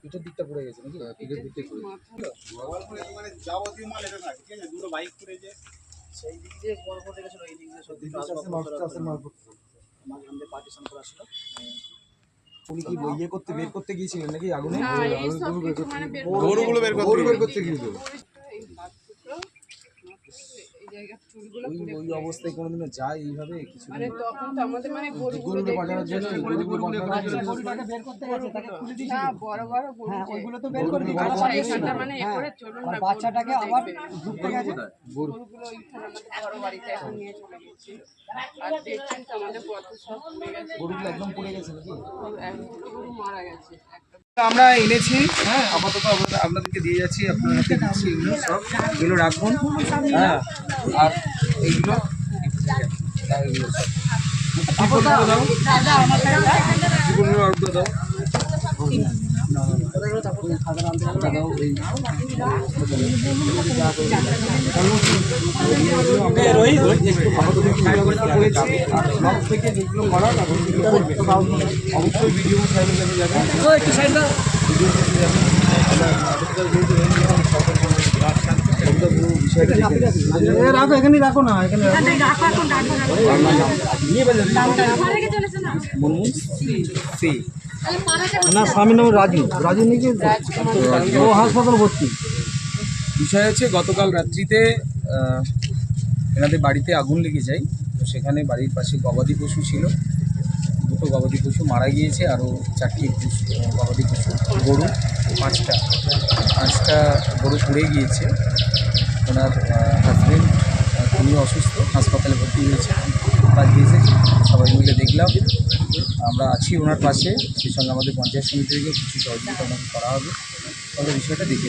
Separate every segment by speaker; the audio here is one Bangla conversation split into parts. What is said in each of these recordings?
Speaker 1: পিঠের দিকটা পড়ে গেছে নাকি? পিঠের দিকটা পড়ে
Speaker 2: মানে যাবতীয় মাল এটা না ঠিক আছে? দুটো বাইক করে যে সেই দিক দিয়ে বড় করে গেছিল এই দিক দিয়ে সত্যি মাঝখান পার্টিশন করা ছিল।
Speaker 1: উনি কি ইয়ে করতে বের করতে গিয়েছিলেন নাকি আগুনে?
Speaker 3: মানে
Speaker 1: গরুগুলো বের বের করতে গিয়েছিল
Speaker 3: এই হাত দুটো, এই জায়গার চুলগুলো
Speaker 1: ওই ওই অবস্থায় কোনোদিনও যায় এইভাবে কিছু
Speaker 3: মানে তখন তো আমাদের মানে গরুগুলো
Speaker 1: গরুটা জন্য গরুগুলো
Speaker 3: না বড় বড় গরু
Speaker 4: হ্যাঁ, ওইগুলো তো বের করে
Speaker 3: আচ্ছা, এখানটা মানে এ করে চলুন না,
Speaker 4: বাচ্চাটাকে আবার ঢুকতে গেছে।
Speaker 3: গরুগুলো ওইখানে আমাদের বড় বাড়িতে এখন নিয়ে চলে গেছি। আর দেখছেন তো আমাদের কত সব পুড়ে গেছে।
Speaker 1: গরুগুলো একদম পড়ে গেছে নাকি?
Speaker 3: গরু মারা গেছে।
Speaker 1: আমরা এনেছি হ্যাঁ আপাতত আপনাদেরকে দিয়ে যাচ্ছি আপনাদেরকে দিচ্ছি এগুলো সব। এগুলো রাখুন। হ্যাঁ। আর এইগুলো। অবশ্যই ভিডিও যাবেন
Speaker 4: একটু সাইড দাও রাখো এখানে রাখো না এখানে না স্বামীর নাম রাজু। রাজু নাকি ও হাসপাতাল ভর্তি।
Speaker 1: বিষয় হচ্ছে, গতকাল রাত্রিতে এনাদের বাড়িতে আগুন লেগে যায়। তো সেখানে বাড়ির পাশে গবাদি পশু ছিল। দুটো গবাদি পশু মারা গিয়েছে, আরও চারটি গবাদি পশু গরু, পাঁচটা। পাঁচটা গরু পুড়ে গিয়েছে। ওনার হাজবেন্ড উনি অসুস্থ, হাসপাতালে ভর্তি হয়েছে। কাজে এসেছি সবাই মিলে দেখলাম। আমরা আছি ওনার পাশে, সেই সঙ্গে আমাদের পঞ্চায়েত সমিতি থেকে কিছু সহযোগিতা করা হবে। তবে বিষয়টা দেখে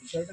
Speaker 1: বিষয়টা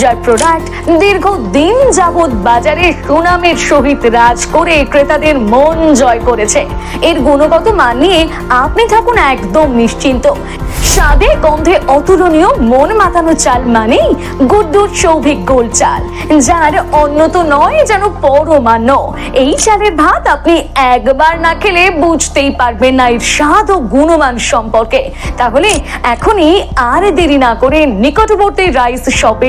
Speaker 5: যার প্রোডাক্ট দীর্ঘদিন যাবৎ বাজারে সুনামের সহিত রাজ করে ক্রেতাদের মন জয় করেছে। এর গুণগত মান নিয়ে আপনি থাকুন একদম নিশ্চিন্ত। স্বাদে গন্ধে অতুলনীয় মন মাতানো চাল মানেই গুড্ডুর সৌভিক গোল্ড চাল, যার অন্য তো নয় যেন পরমান্ন। এই চালের ভাত আপনি একবার না খেলে বুঝতেই পারবেন না এর স্বাদ ও গুণমান সম্পর্কে। তাহলে এখনই আর দেরি না করে নিকটবর্তী রাইস শপে